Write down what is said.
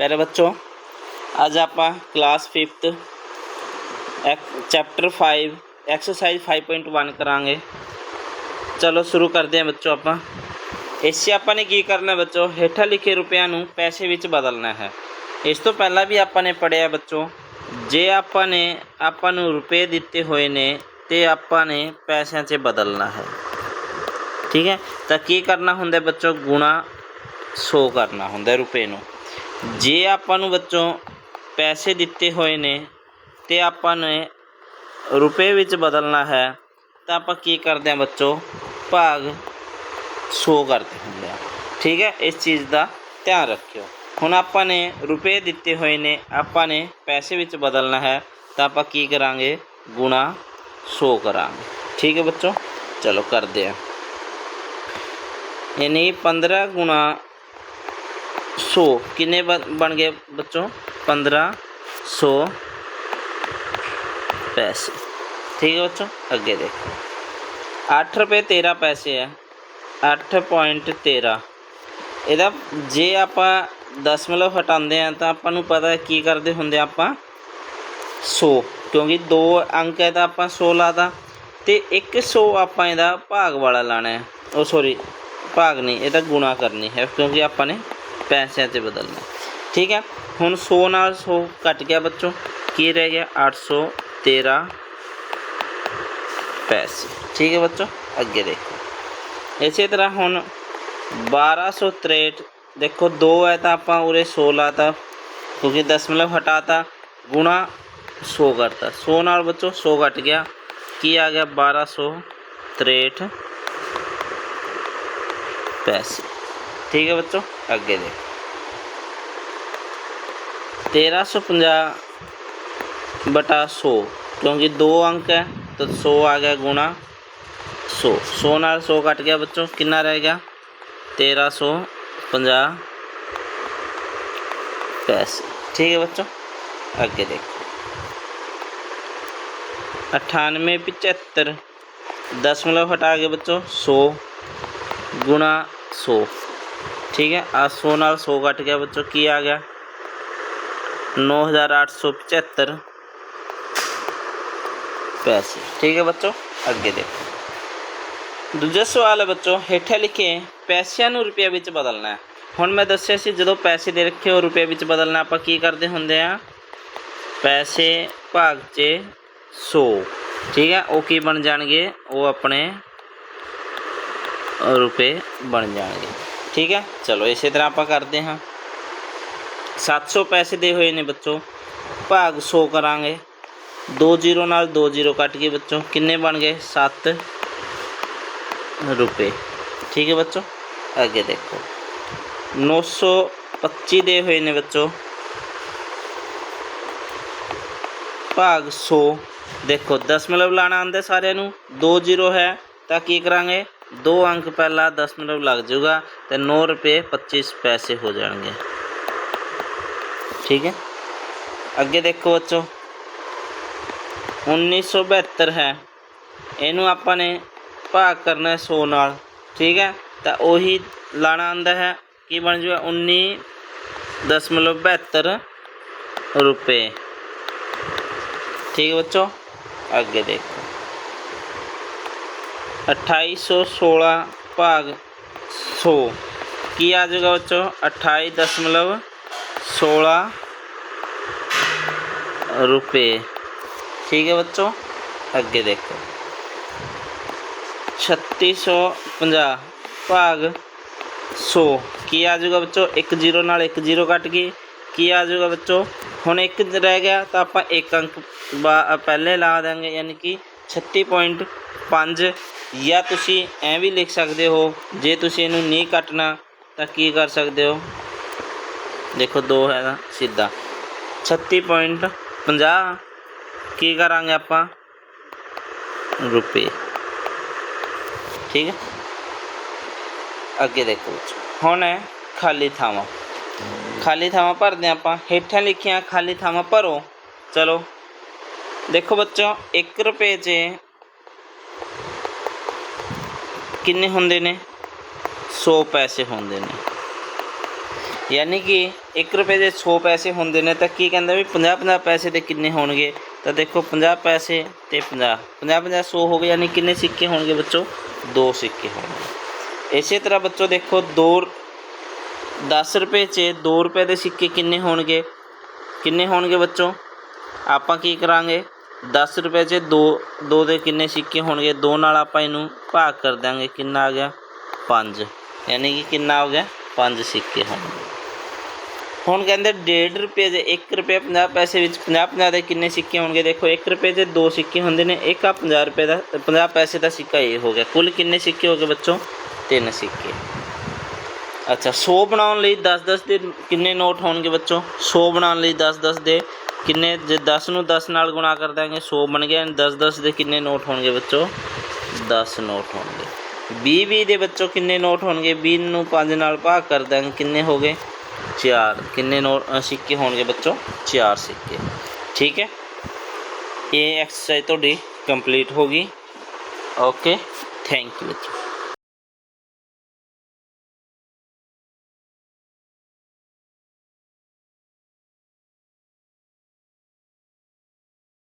ਪਿਆਰੇ ਬੱਚੋ, ਅੱਜ ਆਪਾਂ ਕਲਾਸ 5th ਚੈਪਟਰ 5 ਐਕਸਰਸਾਈਜ਼ 5.1 ਕਰਾਂਗੇ। ਚਲੋ ਸ਼ੁਰੂ ਕਰਦੇ ਹਾਂ ਬੱਚੋ ਆਪਾਂ। ਇਸ 'ਚ ਆਪਾਂ ਨੇ ਕੀ ਕਰਨਾ ਬੱਚੋ, ਹੇਠਾਂ ਲਿਖੇ ਰੁਪਿਆਂ ਨੂੰ ਪੈਸੇ ਵਿੱਚ ਬਦਲਣਾ ਹੈ। ਇਸ ਤੋਂ ਪਹਿਲਾਂ ਵੀ ਆਪਾਂ ਨੇ ਪੜਿਆ ਬੱਚੋ, ਜੇ ਆਪਾਂ ਨੇ, ਆਪਾਂ ਨੂੰ ਰੁਪਏ ਦਿੱਤੇ ਹੋਏ ਨੇ, ਤੇ ਆਪਾਂ ਨੇ ਪੈਸਿਆਂ 'ਚ ਬਦਲਣਾ ਹੈ। ਠੀਕ ਹੈ? ਤਾਂ ਕੀ ਕਰਨਾ ਹੁੰਦਾ ਬੱਚੋ? ਗੁਣਾ 100 ਕਰਨਾ ਹੁੰਦਾ ਰੁਪਏ ਨੂੰ। ਜੇ ਆਪਾਂ ਨੂੰ ਬੱਚੋਂ ਪੈਸੇ ਦਿੱਤੇ ਹੋਏ ਨੇ ਤੇ ਆਪਾਂ ਨੇ ਰੁਪਏ ਵਿੱਚ ਬਦਲਣਾ ਹੈ, ਤਾਂ ਆਪਾਂ ਕੀ ਕਰਦੇ ਹਾਂ ਬੱਚੋ? ਭਾਗ 100 ਕਰਦੇ ਹੁੰਦੇ ਆ ਠੀਕ ਹੈ? ਇਸ ਚੀਜ਼ ਦਾ ਧਿਆਨ ਰੱਖਿਓ। ਹੁਣ ਆਪਾਂ ਨੇ ਰੁਪਏ ਦਿੱਤੇ ਹੋਏ ਨੇ, ਆਪਾਂ ਨੇ ਪੈਸੇ ਵਿੱਚ ਬਦਲਣਾ ਹੈ, ਤਾਂ ਆਪਾਂ ਕੀ ਕਰਾਂਗੇ? ਗੁਣਾ 100 ਕਰਾਂਗੇ। ਠੀਕ ਹੈ ਬੱਚੋ? ਚਲੋ ਕਰਦੇ ਆ ਯਾਨੀ 15 ਗੁਣਾ 100 ਕਿੰਨੇ ਬਣ ਬਣ ਗਏ ਬੱਚੋ? 1500 ਪੈਸੇ। ਠੀਕ ਹੈ ਬੱਚੋ? ਅੱਗੇ ਦੇਖੋ। 8 ਰੁਪਏ 13 ਪੈਸੇ ਹੈ 8.13 ਇਹਦਾ ਜੇ ਆਪਾਂ ਦਸ਼ਮਲਵ ਹਟਾਉਂਦੇ ਆ ਤਾਂ ਆਪਾਂ ਨੂੰ ਪਤਾ ਕੀ ਕਰਦੇ ਹੁੰਦੇ ਆਪਾਂ? 100 ਕਿਉਂਕਿ ਦੋ ਅੰਕ ਹੈ ਤਾਂ ਆਪਾਂ 100 ਲਾਤਾ ਤੇ। 100 ਆਪਾਂ ਇਹਦਾ ਭਾਗ ਵਾਲਾ ਲਾਣਾ ਹੈ। ਉਹ ਸੌਰੀ ਭਾਗ ਨਹੀਂ ਇਹਦਾ ਗੁਣਾ ਕਰਨੀ ਹੈ। ਕਿਉਂਕਿ ਆਪਾਂ ਨੇ ਪੈਸਿਆਂ 'ਚ ਬਦਲਣਾ ਠੀਕ ਹੈ ਹੁਣ 100 ਨਾਲ 100 ਕੱਟ ਗਿਆ ਬੱਚੋ ਕੀ ਰਹਿ ਗਿਆ 813 ਪੈਸੇ ਠੀਕ ਹੈ ਬੱਚੋ ਅੱਗੇ ਦੇਖੋ ਇਸੇ ਤਰ੍ਹਾਂ ਹੁਣ 1263 ਦੇਖੋ 2 ਹੈ ਤਾਂ ਆਪਾਂ ਉਰੇ 100 ਲਾਤਾ ਕਿਉਂਕਿ ਦਸ਼ਮਲਵ ਹਟਾਤਾ ਗੁਣਾ 100 ਕਰਤਾ 100 ਨਾਲ ਬੱਚੋ 100 ਘਟ ਗਿਆ ਕੀ ਆ ਗਿਆ 1263 ਪੈਸੇ ਠੀਕ ਹੈ ਬੱਚੋ ਅੱਗੇ ਦੇ 1350 ਬਟਾ 100 ਕਿਉਂਕਿ ਦੋ ਅੰਕ ਹੈ ਤਾਂ 100 ਆ ਗਿਆ ਗੁਣਾ 100 100 ਨਾਲ 100 ਕੱਟ ਗਿਆ ਬੱਚੋ ਕਿੰਨਾ ਰਹਿ ਗਿਆ 1350 ਪੈਸੇ ਠੀਕ ਹੈ ਬੱਚੋ ਅੱਗੇ ਦੇਖੋ 98 75 दशमलव हटा के बच्चों 100 गुणा 100 ठीक है आ 100 ਨਾਲ 100 ਕੱਟ ਗਿਆ ਬੱਚੋ ਕੀ ਆ ਗਿਆ 9875 ਪੈਸੇ ਠੀਕ ਹੈ ਬੱਚੋ ਅੱਗੇ ਦੇਖੋ ਦੂਜਾ ਸਵਾਲ ਹੈ ਬੱਚੋ ਹੇਠਾਂ ਲਿਖੇ ਪੈਸਿਆਂ ਨੂੰ ਰੁਪਏ ਵਿੱਚ ਬਦਲਣਾ ਹੈ ਹੁਣ ਮੈਂ ਦੱਸਿਆ ਸੀ ਜਦੋਂ ਪੈਸੇ ਦੇ ਰੱਖੇ ਹੋ ਰੁਪਏ ਵਿੱਚ ਬਦਲਣਾ ਆਪਾਂ ਕੀ ਕਰਦੇ ਹੁੰਦੇ ਆ ਪੈਸੇ ਭਾਗ 'ਚ 100 ਠੀਕ ਹੈ ਉਹ ਕੀ ਬਣ ਜਾਣਗੇ ਉਹ ਆਪਣੇ ਰੁਪਏ ਬਣ ਜਾਣਗੇ ਠੀਕ ਹੈ? ਚਲੋ ਇਸੇ ਤਰ੍ਹਾਂ ਆਪਾਂ ਕਰਦੇ ਹਾਂ। 700 ਪੈਸੇ ਦੇ ਹੋਏ ਨੇ ਬੱਚੋ। ਭਾਗ 100 ਕਰਾਂਗੇ। 2 ਜ਼ੀਰੋ ਨਾਲ 2 ਜ਼ੀਰੋ ਕੱਟ ਕੇ ਬੱਚੋ। ਕਿੰਨੇ ਬਣ ਗਏ? 7 ਰੁਪਏ। ਠੀਕ ਹੈ ਬੱਚੋ? ਅੱਗੇ ਦੇਖੋ। 925 ਦੇ ਹੋਏ ਨੇ ਬੱਚੋ। ਭਾਗ 100 ਦੇਖੋ ਦਸ਼ਮਲਵ ਲਾਣਾ ਆਂਦੇ ਸਾਰਿਆਂ ਨੂੰ। 2 ਜ਼ੀਰੋ ਹੈ ਤਾਂ ਕੀ ਕਰਾਂਗੇ? ਦੋ ਅੰਕ ਪਹਿਲਾਂ ਦਸ਼ਮਲਵ ਲੱਗ ਜਾਊਗਾ ਤੇ 9 ਰੁਪਏ 25 ਪੈਸੇ ਹੋ ਜਾਣਗੇ ਠੀਕ ਹੈ ਅੱਗੇ ਦੇਖੋ ਬੱਚੋ 1972 ਹੈ ਇਹਨੂੰ ਆਪਾਂ ਨੇ ਭਾਗ ਕਰਨਾ ਹੈ 100 ਨਾਲ ਠੀਕ ਹੈ ਤਾਂ ਉਹੀ ਲਾਣਾ ਆਂਦਾ ਹੈ ਕੀ ਬਣ ਜਾਊਗਾ 19 ਦਸ਼ਮਲਵ 72 ਰੁਪਏ ठीक है बच्चों आगे देखो 2816 भाग 100 की आ जाएगा बच्चों अट्ठाईस दशमलव सोलह रुपये ठीक है बच्चों आगे देखो छत्ती सौ पंजाह भाग 100 ਕੀ ਆ ਜਾਊਗਾ ਬੱਚੋ 1 0 ਨਾਲ 1 0 ਕੱਟ ਗਈ ਕੀ ਆ ਜਾਊਗਾ ਬੱਚੋ ਹੁਣ ਇੱਕ ਰਹਿ ਗਿਆ ਤਾਂ ਆਪਾਂ ਇੱਕ ਅੰਕ ਬਾ- ਪਹਿਲੇ ਲਾ ਦਾਂਗੇ ਯਾਨੀ ਕਿ 36.5 ਜਾਂ ਤੁਸੀਂ ਐ ਵੀ ਲਿਖ ਸਕਦੇ ਹੋ ਜੇ ਤੁਸੀਂ ਇਹਨੂੰ ਨਹੀਂ ਕੱਟਣਾ ਤਾਂ ਕੀ ਕਰ ਸਕਦੇ ਹੋ ਦੇਖੋ 2 ਹੈ ਨਾ ਸਿੱਧਾ 36.50 ਕੀ ਕਰਾਂਗੇ ਆਪਾਂ ਰੁਪਏ ਠੀਕ ਹੈ ਅੱਗੇ ਦੇਖੋ ਬੱਚੋ ਹੁਣ ਹੈ ਖਾਲੀ ਥਾਵਾਂ ਖਾਲੀ ਥਾਵਾਂ ਭਰਦੇ ਹਾਂ ਆਪਾਂ ਹੇਠਾਂ ਲਿਖੀਆਂ ਖਾਲੀ ਥਾਵਾਂ ਭਰੋ ਚਲੋ ਦੇਖੋ ਬੱਚੋ 1 ਰੁਪਏ 'ਚ ਕਿੰਨੇ ਹੁੰਦੇ ਨੇ? 100 ਪੈਸੇ ਹੁੰਦੇ ਨੇ। ਯਾਨੀ ਕਿ 1 ਰੁਪਏ ਦੇ 100 ਪੈਸੇ ਹੁੰਦੇ ਨੇ ਤਾਂ ਕੀ ਕਹਿੰਦਾ ਵੀ 50 50 ਪੈਸੇ ਦੇ ਕਿੰਨੇ ਹੋਣਗੇ? ਤਾਂ ਦੇਖੋ 50 ਪੈਸੇ ਤੇ 50 50 50 100 ਹੋ ਗਏ ਯਾਨੀ ਕਿੰਨੇ ਸਿੱਕੇ ਹੋਣਗੇ ਬੱਚੋ ਦੋ ਸਿੱਕੇ ਹੋਣਗੇ। ਇਸੇ ਤਰ੍ਹਾਂ ਬੱਚੋ ਦੇਖੋ 2 10 ਰੁਪਏ 'ਚ 2 ਰੁਪਏ ਦੇ ਸਿੱਕੇ ਕਿੰਨੇ ਹੋਣਗੇ? ਕਿੰਨੇ ਹੋਣਗੇ ਬੱਚੋ ਆਪਾਂ ਕੀ ਕਰਾਂਗੇ? 10 ਰੁਪਏ 'ਚ 2 2 ਦੇ ਕਿੰਨੇ ਸਿੱਕੇ ਹੋਣਗੇ? 2 ਨਾਲ ਆਪਾਂ ਇਹਨੂੰ ਭਾਗ ਕਰ ਦਾਂਗੇ ਕਿੰਨਾ ਆ ਗਿਆ? 5 ਯਾਨੀ ਕਿ ਕਿੰਨਾ ਹੋ ਗਿਆ? 5 ਸਿੱਕੇ ਹੋਣਗੇ। ਹੁਣ ਕਹਿੰਦੇ 1.5 ਰੁਪਏ ਦੇ 1 ਰੁਪਏ 50 ਪੈਸੇ ਵਿੱਚ 50 50 ਦੇ ਕਿੰਨੇ ਸਿੱਕੇ ਹੋਣਗੇ? ਦੇਖੋ 1 ਰੁਪਏ ਦੇ ਦੋ ਸਿੱਕੇ ਹੁੰਦੇ ਨੇ। ਇੱਕ ਆ 50 ਰੁਪਏ ਦਾ 50 ਪੈਸੇ ਦਾ ਸਿੱਕਾ ਇਹ ਹੋ ਗਿਆ। ਕੁੱਲ ਕਿੰਨੇ ਸਿੱਕੇ ਹੋ ਗਏ ਬੱਚੋ? ਤਿੰਨ ਸਿੱਕੇ। ਅੱਛਾ 100 ਬਣਾਉਣ ਲਈ 10 10 ਦੇ ਕਿੰਨੇ ਨੋਟ ਹੋਣਗੇ ਬੱਚੋ 100 ਬਣਾਉਣ ਲਈ 10 10 ਦੇ ਕਿੰਨੇ ਜੇ 10 ਨੂੰ 10 ਨਾਲ ਗੁਣਾ ਕਰ ਦਾਂਗੇ 100 ਬਣ ਗਿਆ 10 10 ਦੇ ਕਿੰਨੇ ਨੋਟ ਹੋਣਗੇ ਬੱਚੋ 10 ਨੋਟ ਹੋਣਗੇ 20 20 ਦੇ ਬੱਚੋ ਕਿੰਨੇ ਨੋਟ ਹੋਣਗੇ 20 ਨੂੰ 5 ਨਾਲ ਭਾਗ ਕਰ ਦਾਂਗੇ ਕਿੰਨੇ ਹੋ ਗਏ 4 ਕਿੰਨੇ ਨੋਟ ਅ, ਸਿੱਕੇ ਹੋਣਗੇ ਬੱਚੋ 4 ਸਿੱਕੇ ਠੀਕ ਹੈ ਇਹ ਐਕਸਰਸਾਈਜ਼ ਤੁਹਾਡੀ ਕੰਪਲੀਟ ਹੋ ਗਈ ਓਕੇ ਥੈਂਕ ਯੂ ਬੱਚੋ